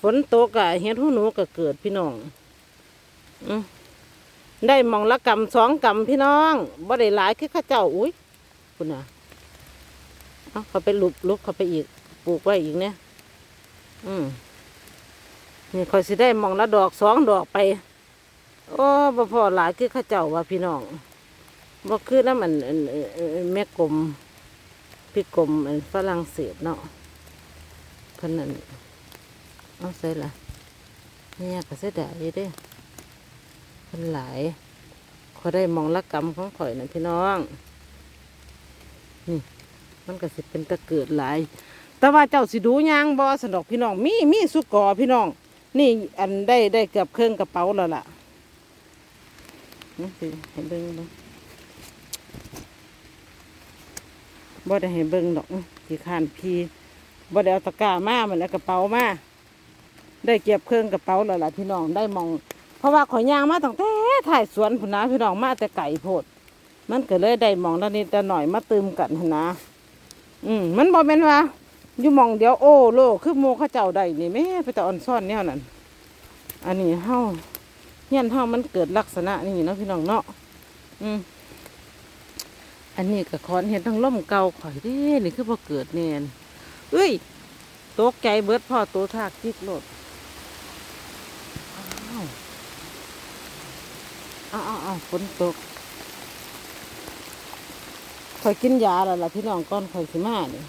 ฝนตกอะเห็ดหูหนูก็เกิดพี่น้องอืได้มองละกำสองกำพี่น้องบ่ได้หลายคือข้าเจ้าอุ้ยคุณน่ะเอาเขาไปลุบลุกเขาไปอีกปลูกไว้อีกเนี่ยอืมนี่คอยสิได้มองละดอกสองดอกไป โอ้บ่พอหลายคือข้าเจ้าว่าพี่น้องบ่คือน้ำมันอันอันอันอันแม่กลมพี่กลมอันฝรั่งเศสเนาะเพิ่นนั่น เอาใส่ละเนี่ยก็เสียดายอยู่เด้เพิ่นหลายขอได้มองละกำของข่อยนะพี่น้อง นี่ มันก็สิเป็นตะเกิดหลาย แต่ว่าเจ้าสิดูยางบ่สนดอกพี่น้อง มีมีสุกอพี่น้อง นี่อันได้ได้เกือบเครื่องกระเป๋าแล้วล่ะนี่สิให้เบิ่งบิ่งบ่ได้ให้เบิ่งดอกที่ข้านพีบ่ได้เอาตะกร้ามามันเอากระเป๋ามา ได้เก็บเครื่องกระเป๋าแล้วล่ะพี่น้องได้มอง เพราะว่าข่อยยางมาตั้งแต่ถ่ายสวนพุ่นนะพี่น้องมาแต่ไก่โพด มันก็เลยได้มองละนิดละหน่อยมาตืมกันหั้นนะ อืมมันบ่แม่นว่าอยู่มองเดียวโอ้โลคือโมเข้าเจ้าได้นี่แม่ไปแต่อ่อนซ่อนแนวนั้นอันนี้เฮาเฮียนเฮามันเกิดลักษณะนี้เนาะพี่น้องเนาะอืมอันนี้ก็คอนเห็นทั้งล่มเก่าข่อยเด้นี่คือพอเกิดเนียนเอ้ยตกใจเบิดพ่อตัวทากจิกโลดอ้าว อ้าวอ้าวฝนตกข่อยกินยาแล้วล่ะพี่น้องก้อนข่อยสิมาเนี่ย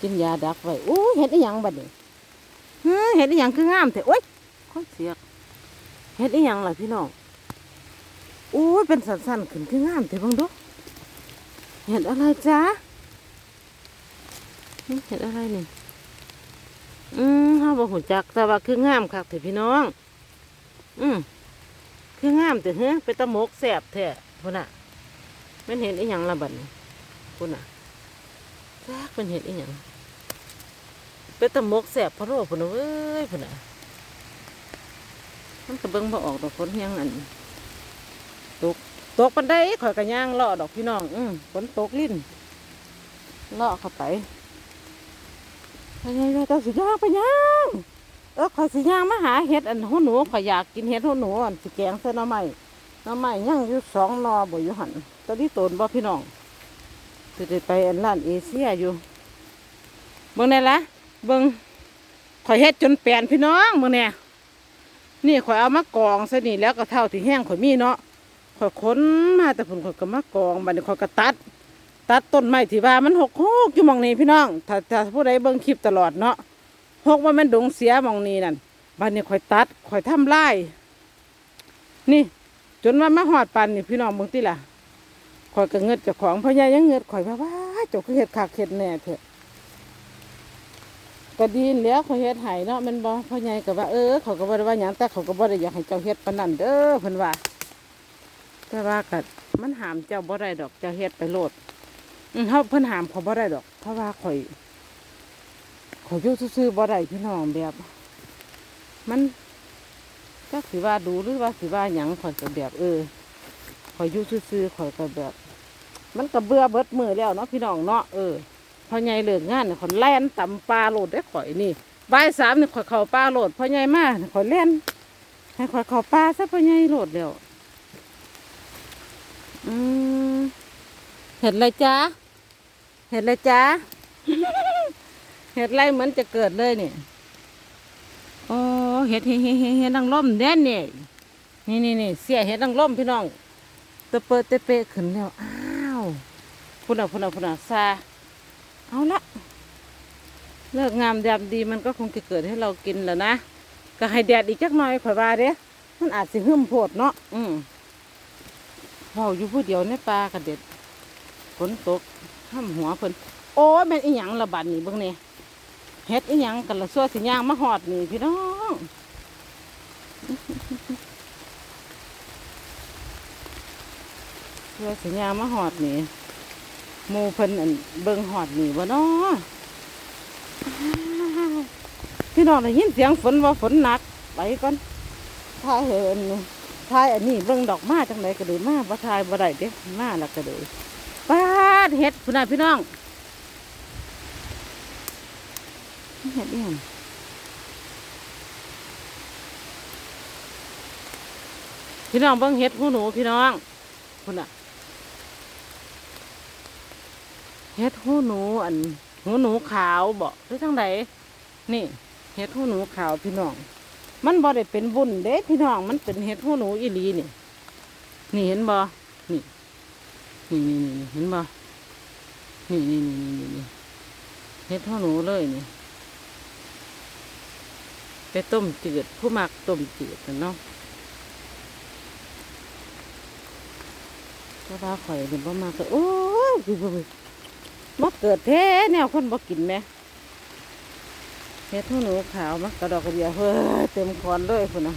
กินยาดักไว้อู้เห็ดอีหยังบัดนี้เฮ้เห็ดอีหยังคืองามแท้โอ๊ยค่อยเสียกเฮ็ดอีหยังล่ะพี่น้องโอ้เป็นสันๆขึ้นคืองามแต่บังดูเห็ดอะไรจ๊ะหึเห็ดอะไรนี่อืมเฮาบ่หูจักแต่ว่าคืองามคักแต่พี่น้อง อืม คืองามแต่เฮ้ยเป็นตะมกแสบแท้พุ่นน่ะมันเห็นอีหยังละบัดนี้พุ่นน่ะจักเป็นเห็ดอีหยังเป็นตะมกแสบพะโล้พุ่นเว้ยพุ่นน่ะมันก็เบิ่งบ่ออกดอกฝนยังอันตกตกปันได้ข่อยก็ย่างลาะดอกพี่น้อง อืมฝนตกลิ้นลาะเข้าไปไปยังไงเจ้าสิยางไปย่าง เออข่อยสิย่างมาหาเห็ดอันหูหนูข่อยอยากกินเห็ดหูหนูอันสิแกงใส่หน่อไม้หน่อไม้ย่างอยู่สองนอบ่อยู่หันตอนนี้โตนบ่พี่น้องสิได้ไปอันร้านเอเชียอยู่เบิ่งแน่ละเบิ่งข่อยเฮ็ดจนแปลนพี่น้องเบิ่งแน่นี่ข่อยเอามากองซะนี่แล้วก็เท่าที่แห้งข่อยมีเนาะข่อยขนมาแต่ผลข่อยก็มากองบัดนี้ข่อยก็ตัด ตัดต้นไม้ที่ว่ามันหกหกอยู่มองนี้พี่น้องถ้าถ้าผู้ใดเบิ่งคลิปตลอดเนาะ หกว่ามันดงเสียมองนี้นั่นบัดนี้ข่อยตัดข่อยทำลายนี่ จนว่ามาหอดปันนี่พี่น้องเบิ่งติล่ะข่อยก็เงิดจ้าของพ่อใหญ่ยังเงิดข่อยว่าว้าเจ้าคือเฮ็ดคักเฮ็ดแน่เถอะก็ดีนแล้วเขาเฮ็ดให้เนาะมันบ่พ่อใหญ่ก็ว่าเออเขาก็บ่ได้ว่าหยังแต่เขาก็บ่ได้อยากให้เจ้าเฮ็ดปานนั้นเด้อเพิ่นว่า แต่ว่าก็มันห้ามเจ้าบ่ได้ดอกเจ้าเฮ็ดไปโลดอือเฮาเพิ่นห้ามเขาบ่ได้ดอก เพราะว่าข่อย ข่อยอยู่ซื่อๆบ่ได้พี่น้องแบบ มันจักสิว่าดูหรือว่าสิว่าหยังข่อยก็แบบเออข่อยอยู่ซื่อๆข่อยก็แบบ มันก็เบื่อเบิดมือแล้วเนาะพี่น้องเนาะเออพอใหญ่เลิกงานเนี่ยขอยแล่นตำปลาโหลดได้ข่อยนี่บ่ายสามเนี่ยข่อยเข้าปลาโหลดพอใหญ่มาเนี่ยข่อยเล่นให้ข่อยเข้าปลาซะพอใหญ่โหลดแล้วอืมเห็ดอะไรจ๊ะเห็ดอะไรจ๊ะ เห็ดไรเหมือนจะเกิดเลยเนี่ยโอ้เห็ดเห็ดเห็ดเห็ดนางร่มแน่นเนี่ยนี่นี่นี่เสียเห็ดนางร่มพี่น้องตะเปิดตะเปะขึ้นแล้วอ้าวพุ่นอะพุ่นอะพุ่นอะซาเอาละเลิกงามแดดดีมันก็คงจะเกิดให้เรากินแล้วนะก็ให้แดดอีกจักหน่อยข่อยว่าเด้มันอาจสิหึมโพดเนาะอืมเฮาอยู่ผู้เดียวในป่าก็เด็ดฝนตกห้ำหัวเพิ่นโอ้ยแม่นอีหยังละบาดนี่เบิ่งนี่ เฮ็ดอีหยังกันละซัวสิย่างมาหอดนี่พี่น้องซัวสิย่างมาหอดนี่หมูเพิ่นอันเบิ่งหอดนี่บ่เนาะพี่น้องได้ยินเสียงฝนว่าฝนหนักไปก่อนทายเห็นทายอันนี้เบิ่งดอกมาจังไดก็เลยมาบ่ทายบ่ได้เด้มาแล้วก็เลยป้าดเฮ็ดพุ่นน่ะพี่น้อง เห็ดองพี่น้องเบิ่งเห็ดหูหนูพี่น้องคุณอะเห็ดหูหนูอันหูหนูขาวบอกด้วยทั้งใดนี่เห็ดหูหนูขาวพี่น้อง มันบ่ได้เป็นบุญเด้พี่น้องมันเป็นเห็ดหูหนูอีลีนี่นี่เห็นบ่นี่นี่นี่นี่เห็นบ่นี่นี่นี่นี่นี่เห็ดหูหนูเลยนี่ ไปต้มจืด ผู้มักต้มจืดนะเนาะก็ว่าข่อยเป็นบ่มากก็โอ้ยคือบ่มาเกิดแท้แนวคนบ่กินแหมเฮ็ดหูหนูขาวมักระดอกกระเดียวเฮ้ยเต็มคอนเลยพุ่นนะ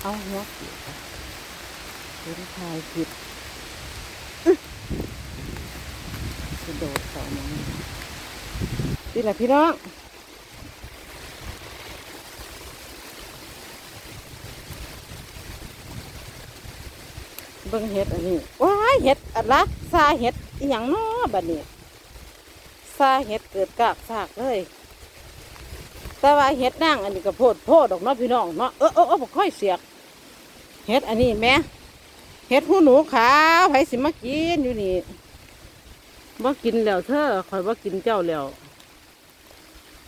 เอาหัวเกี่ยวเป็นทายผิดอื้อกระโดดเข้ามานี่แหละพี่น้อง บิ่งเห็ดอันนี้ว้ายเห็ดอันละซาเห็ดอหย่างเนาะบัดนี้ซาเห็ดเกิดกากซากเลย แต่ว่าเห็ดนางอันนี้ก็โพดโพดดอกเนาะพี่น้องเนาะเออเออเออบ่ค่อยเสียกเห็ดอันนี้แม่เห็ดหูหนูขาวไผสิมากินอยู่นี่บ่กินแล้วเธอคอยบ่กินเจ้าแล้ว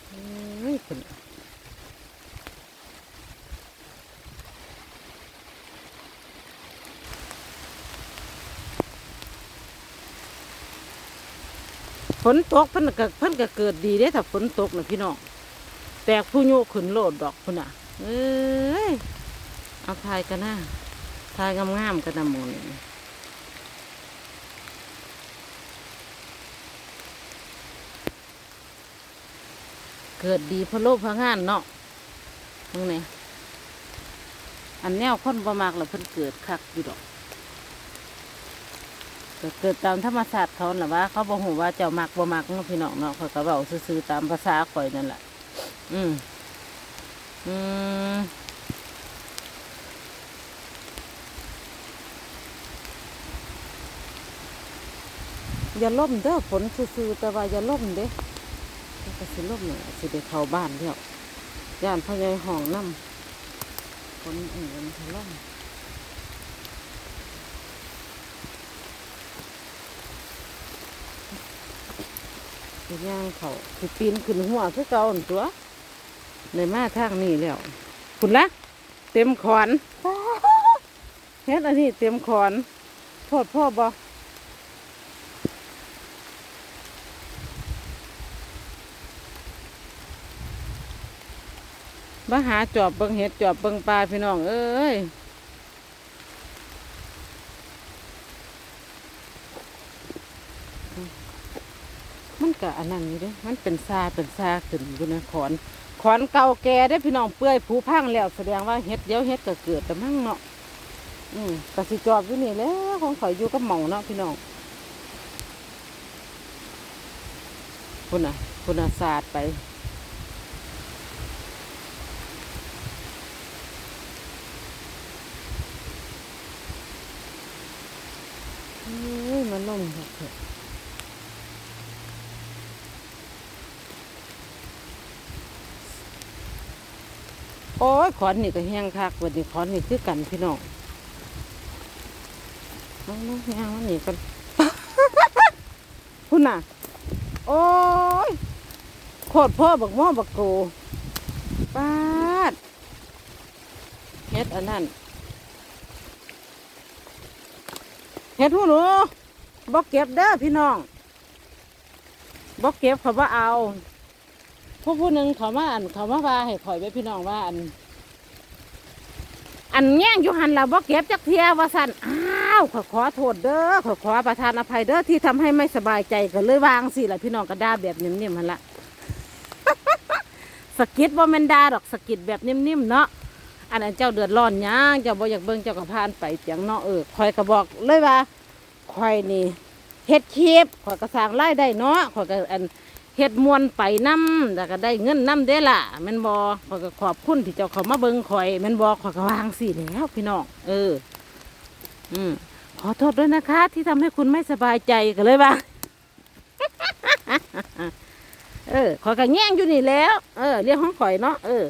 เอ้ย นฝนตกเพิ่นก็เพิ่นก็เกิดดีเด้ถ้าฝนตกนะพี่น้องแตกผู้โยขึ้นโลดดอกพุ่นน่ะ เอ้ยเอาทายกันนะทายงามๆกันนะหมูนี่เกิดดีเพราะโลภเพระงานเนาะตรงไหนอันแนวคนประมากแล้วเพิ่นเกิดคักอยู่ดอก ก็เกิดตามธรรมชาติเขาแหละว่า เขาบอกหูว่าเจ้ามักบ่มักเนาะพี่น้องเนาะเขาก็เบาซื่อๆตามภาษาข่อยนั่นแหละอืมอืมอย่าล่มเด้อฝนซื่อๆแต่ว่าอย่าล่มเด้มันก็สิล่มเนี่ยสิได้เข้าบ้านแล้วย่านพ่อใหญ่ห้องน้ำฝนเอื่นทะล่ม สิย่างเขาสิปีนขึ้นหัวคือเก่าหั่นตัวในมาทางนี้แล้วคุณละเต็มขอนเฮ็ดอันนี้เต็มขอนโทษพ่อบอมาหาจอบเบิงเห็ดจอบเบิงปลาพี่น้องเอ้ย มันก็อันนั้นอยู่เด้มันเป็นซาเป็นซาขึ้นอยู่นะขอนขอนเก่าแก่ได้พี่น้องเปื่อยผุพังแล้วแสดงว่าเฮ็ดเดี๋ยวเฮ็ดก็เกิดแต่มั่งเนาะอืมก็สิจอบอยู่นี่แล้วของข่อยอยู่กับหม่องเนาะพี่น้องคุณน่ะคุณน่ะสาดไปเอ้ยมันล่มเถอะ โอ้ยขอนนี่ก็แห้งคักวันนี้ขอนนี่คือกันพี่น้องน้องแห้งวันนี้กันคุณน่ะ โอ้ยโคตรพ่อบักม้อบักโกปาดเฮ็ดอันนั้นเฮ็ดหูหนูบอกเก็บเด้อพี่น้องบอกเก็บเขาว่าเอา ผู้ผู้หนึ่งเขามาอันเขามาว่าให้ข่อยไว้พี่น้องว่าอัน อันแง่งอยู่หันเราบ่เก็บจักเทียว่าสันอ้าวขอขอโทษเด้อขอขอประทานอภัยเด้อที่ทำให้ไม่สบายใจก็เลยวางสิล่ะพี่น้องก็ด่าแบบนิ่มๆหันละสะกิดบ่แมนดาดอกสะกิดแบบนิ่มๆเนาะอันนั้นเจ้าเดือดร้อนหยังเจ้าบ่อยากเบิ่งเจ้าก็พานไปเสียงเนาะเออข่อยก็บอกเลยว่าข่อยนี่เฮ็ดคลิปข่อยก็สร้างรายได้เนาะข่อยก็อัน เฮ็ดมวนไปน้ำแล้วก็ได้เงินน้ำเด้ล่ะแม่นบอขอยก็ขอบคุณที่เจ้าเขามาเบิ่งข่อยแม่นบอข่อยก็วางสิแล้วพี่น้องเออ อืมขอโทษด้วยนะคะ ที่ทำให้คุณไม่สบายใจกันเลยว่า เออขอยก็แง่งอยู่นี่แล้ว เออเรียกห้องข่อยเนาะเออ